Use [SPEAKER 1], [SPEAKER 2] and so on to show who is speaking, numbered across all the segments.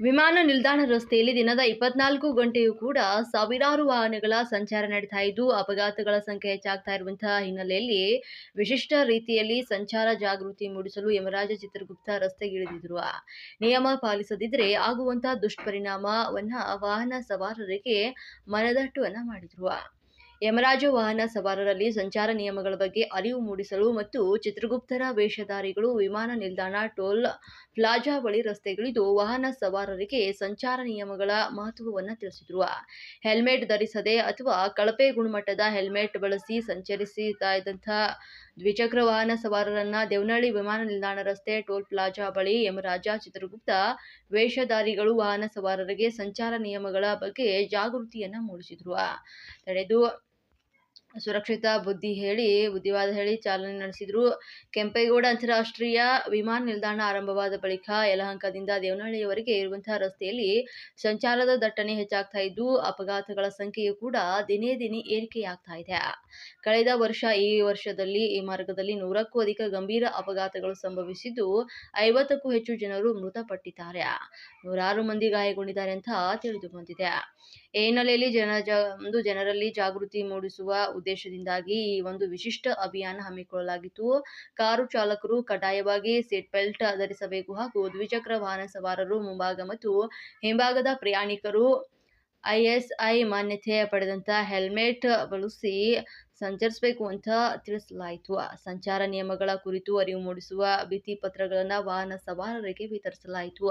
[SPEAKER 1] ವಿಮಾನ ನಿಲ್ದಾಣ ರಸ್ತೆಯಲ್ಲಿ ದಿನದ ಇಪ್ಪತ್ನಾಲ್ಕು ಗಂಟೆಯೂ ಕೂಡ ಸಾವಿರಾರು ವಾಹನಗಳ ಸಂಚಾರ ನಡೀತಾ ಇದ್ದು, ಅಪಘಾತಗಳ ಸಂಖ್ಯೆ ಹೆಚ್ಚಾಗ್ತಾ ಇರುವಂತಹ ಹಿನ್ನೆಲೆಯಲ್ಲಿ ವಿಶಿಷ್ಟ ರೀತಿಯಲ್ಲಿ ಸಂಚಾರ ಜಾಗೃತಿ ಮೂಡಿಸಲು ಯಮರಾಜ ಚಿತ್ರಗುಪ್ತ ರಸ್ತೆಗಿಳಿದಿದ್ರು. ನಿಯಮ ಪಾಲಿಸದಿದ್ರೆ ಆಗುವಂತಹ ದುಷ್ಪರಿಣಾಮವನ್ನ ವಾಹನ ಸವಾರರಿಗೆ ಮನದಟ್ಟುವನ್ನ ಮಾಡಿದ್ರು. ಯಮರಾಜ ವಾಹನ ಸವಾರರಲ್ಲಿ ಸಂಚಾರ ನಿಯಮಗಳ ಬಗ್ಗೆ ಅರಿವು ಮೂಡಿಸಲು ಮತ್ತು ಚಿತ್ರಗುಪ್ತರ ವೇಷಧಾರಿಗಳು ವಿಮಾನ ನಿಲ್ದಾಣ, ಟೋಲ್ ಪ್ಲಾಜಾ ಬಳಿ ರಸ್ತೆಗಳಿದು ವಾಹನ ಸವಾರರಿಗೆ ಸಂಚಾರ ನಿಯಮಗಳ ಮಹತ್ವವನ್ನು ತಿಳಿಸಿದ್ರು. ಹೆಲ್ಮೆಟ್ ಧರಿಸದೆ ಅಥವಾ ಕಳಪೆ ಗುಣಮಟ್ಟದ ಹೆಲ್ಮೆಟ್ ಬಳಸಿ ಸಂಚರಿಸುತ್ತಾ ಇದ್ದಂಥ ದ್ವಿಚಕ್ರ ವಾಹನ ಸವಾರರನ್ನ ದೇವನಹಳ್ಳಿ ವಿಮಾನ ನಿಲ್ದಾಣ ರಸ್ತೆ, ಟೋಲ್ ಪ್ಲಾಜಾ ಬಳಿ ಯಮರಾಜ ಚಿತ್ರಗುಪ್ತ ವೇಷಧಾರಿಗಳು ವಾಹನ ಸವಾರರಿಗೆ ಸಂಚಾರ ನಿಯಮಗಳ ಬಗ್ಗೆ ಜಾಗೃತಿಯನ್ನ ಮೂಡಿಸಿದ್ರು. ತಡೆದು ಸುರಕ್ಷಿತ ಬುದ್ಧಿ ಹೇಳಿ, ಬುದ್ಧಿವಾದ ಹೇಳಿ ಚಾಲನೆ ನಡೆಸಿದ್ರು. ಕೆಂಪೇಗೌಡ ಅಂತಾರಾಷ್ಟ್ರೀಯ ವಿಮಾನ ನಿಲ್ದಾಣ ಆರಂಭವಾದ ಬಳಿಕ ಯಲಹಂಕದಿಂದ ದೇವನಹಳ್ಳಿಯವರೆಗೆ ಇರುವಂತಹ ರಸ್ತೆಯಲ್ಲಿ ಸಂಚಾರದ ದಟ್ಟಣೆ ಹೆಚ್ಚಾಗ್ತಾ ಇದ್ದು, ಅಪಘಾತಗಳ ಸಂಖ್ಯೆಯು ಕೂಡ ದಿನೇ ದಿನೇ ಏರಿಕೆಯಾಗ್ತಾ ಇದೆ. ಕಳೆದ ವರ್ಷ ಈ ವರ್ಷದಲ್ಲಿ ಈ ಮಾರ್ಗದಲ್ಲಿ ನೂರಕ್ಕೂ ಅಧಿಕ ಗಂಭೀರ ಅಪಘಾತಗಳು ಸಂಭವಿಸಿದ್ದು, ಐವತ್ತಕ್ಕೂ ಹೆಚ್ಚು ಜನರು ಮೃತಪಟ್ಟಿದ್ದಾರೆ. ನೂರಾರು ಮಂದಿ ಗಾಯಗೊಂಡಿದ್ದಾರೆ ಅಂತ ತಿಳಿದು ಬಂದಿದೆ. ಈ ಹಿನ್ನೆಲೆಯಲ್ಲಿ ಜನ ಜನರಲ್ಲಿ ಜಾಗೃತಿ ಮೂಡಿಸುವ ಉದ್ದೇಶದಿಂದಾಗಿ ಈ ಒಂದು ವಿಶಿಷ್ಟ ಅಭಿಯಾನ ಹಮ್ಮಿಕೊಳ್ಳಲಾಗಿತ್ತು. ಕಾರು ಚಾಲಕರು ಕಡ್ಡಾಯವಾಗಿ ಸೀಟ್ ಬೆಲ್ಟ್ ಧರಿಸಬೇಕು ಹಾಗೂ ದ್ವಿಚಕ್ರ ವಾಹನ ಸವಾರರು ಮುಂಭಾಗ ಮತ್ತು ಹಿಂಭಾಗದ ಪ್ರಯಾಣಿಕರು ಐಎಸ್ಐ ಮಾನ್ಯತೆ ಪಡೆದಂತ ಹೆಲ್ಮೆಟ್ ಬಳಸಿ ಸಂಚರಿಸಬೇಕು ಅಂತ ತಿಳಿಸಲಾಯಿತು. ಸಂಚಾರ ನಿಯಮಗಳ ಕುರಿತು ಅರಿವು ಮೂಡಿಸುವ ಭಿತ್ತಿ ಪತ್ರಗಳನ್ನು ವಾಹನ ಸವಾರರಿಗೆ ವಿತರಿಸಲಾಯಿತು.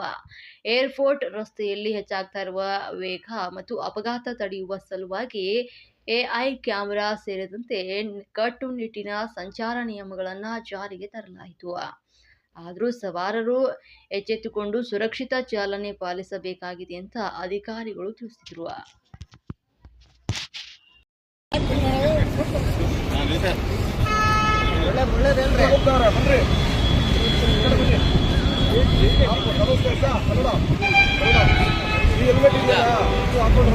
[SPEAKER 1] ಏರ್ಪೋರ್ಟ್ ರಸ್ತೆಯಲ್ಲಿ ಹೆಚ್ಚಾಗ್ತಾ ಇರುವ ವೇಗ ಮತ್ತು ಅಪಘಾತ ತಡೆಯುವ ಸಲುವಾಗಿ ಎಐ ಕ್ಯಾಮೆರಾ ಸೇರಿದಂತೆ ಕಟ್ಟುನಿಟ್ಟಿನ ಸಂಚಾರ ನಿಯಮಗಳನ್ನು ಜಾರಿಗೆ ತರಲಾಯಿತು. ಆದರೂ ಸವಾರರು ಎಚ್ಚೆತ್ತುಕೊಂಡು ಸುರಕ್ಷಿತ ಚಾಲನೆ ಪಾಲಿಸಬೇಕಾಗಿದೆ ಅಂತ ಅಧಿಕಾರಿಗಳು ತಿಳಿಸಿದರು.
[SPEAKER 2] ಹೆಲ್ಮೆಟ್ ಇದೆಯಲ್ಲ ಹಾಕೊಂಡು